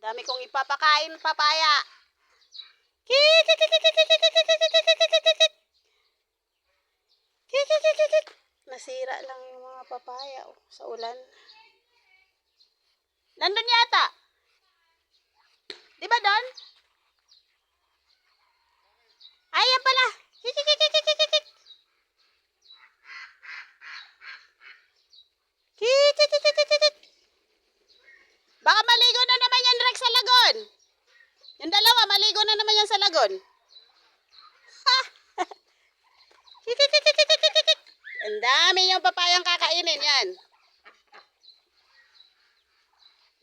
Dami kong ipapakain papaya. Kik kik Nasira lang yung mga papaya oh, sa ulan. Nandun yata. kik, kik, kik, kik. Ang dami yung papayang kakainin yan.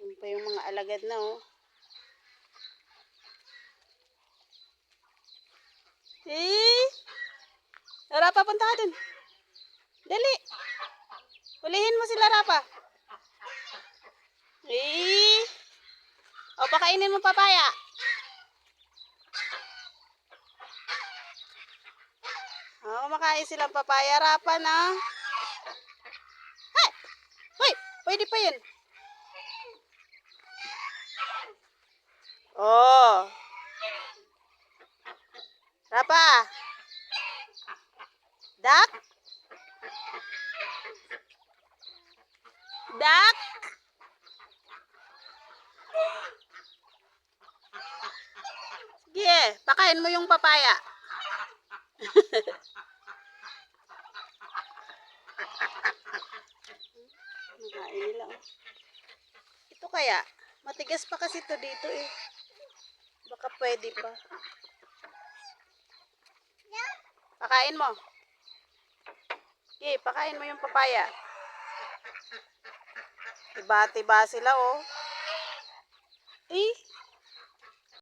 Yun pa yung mga alagad na, oh. Eh! Rapa, punta ka dun. Dali. Hulihin mo sila, Rapa. Eh! O, pakainin mo papaya. O, kumakain silang papaya, Rapa na. Hay! Hoy! Pwede pa yun. Oh. Rapa. Dak? Dak? Sige, pakain mo yung papaya. Nakain nila. Ito kaya, matigas pa kasi to dito eh. Baka pwede pa. Pakain mo. Okay, pakain mo yung papaya. Tiba-tiba sila oh. Eh,